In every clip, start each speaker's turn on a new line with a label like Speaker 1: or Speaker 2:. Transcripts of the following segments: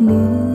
Speaker 1: 你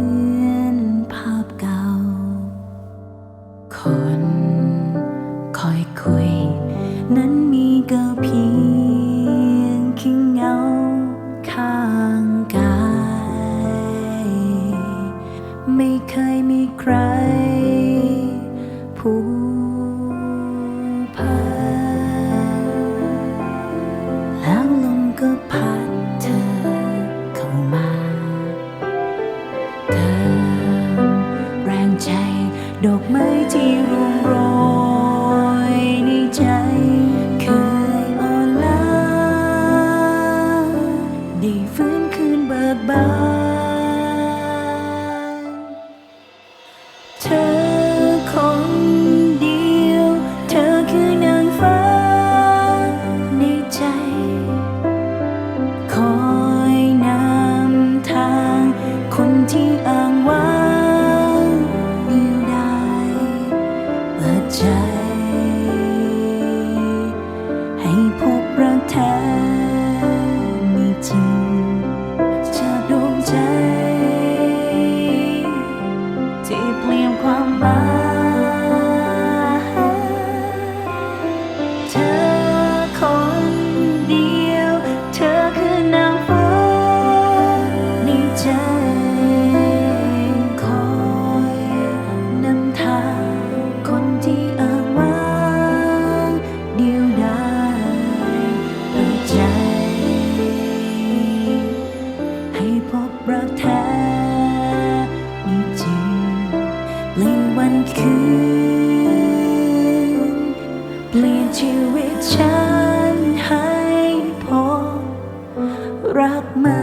Speaker 1: เปลี่ยนความหมายเธอคนเดียว เธอคือนางฟ้าในใจคอยนำทางคนที่อ้างว้างเดียวดายเปิดใจ ให้พบรักแท้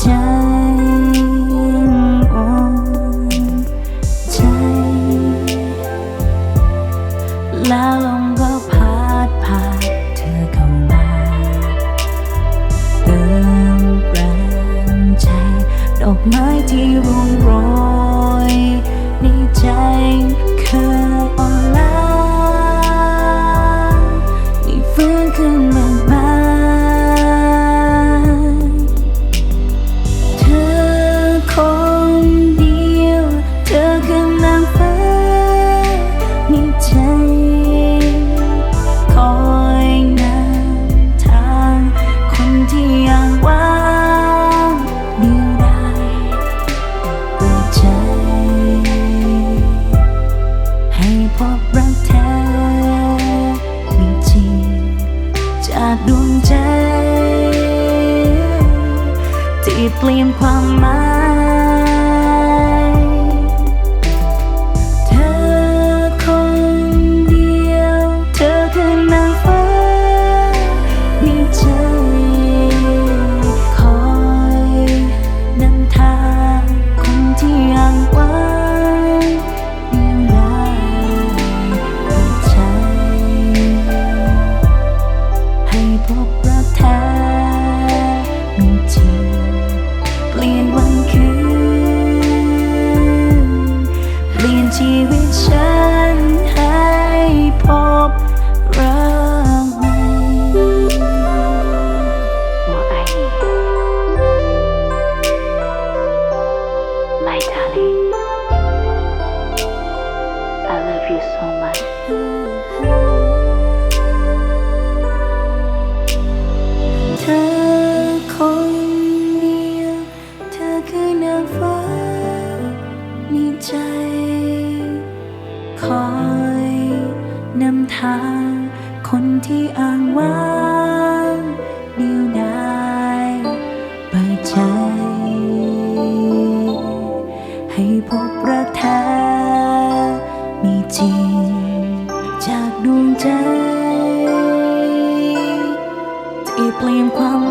Speaker 1: ใจอ่อนใจ แล้วลมก็พัดพาเธอเข้ามาเติมแรงใจ ดอกไม้ที่ร่วงโรย เปลี่ยนความหมาย Yeah. เธอคนเดียวเธอคือนาฟ้าในใจ คอยนำทางคนที่อ้างว้างเดียวดายเปิดใจ พบระกแท้มีจริง จากดวงใจที่เปลี่ยนความ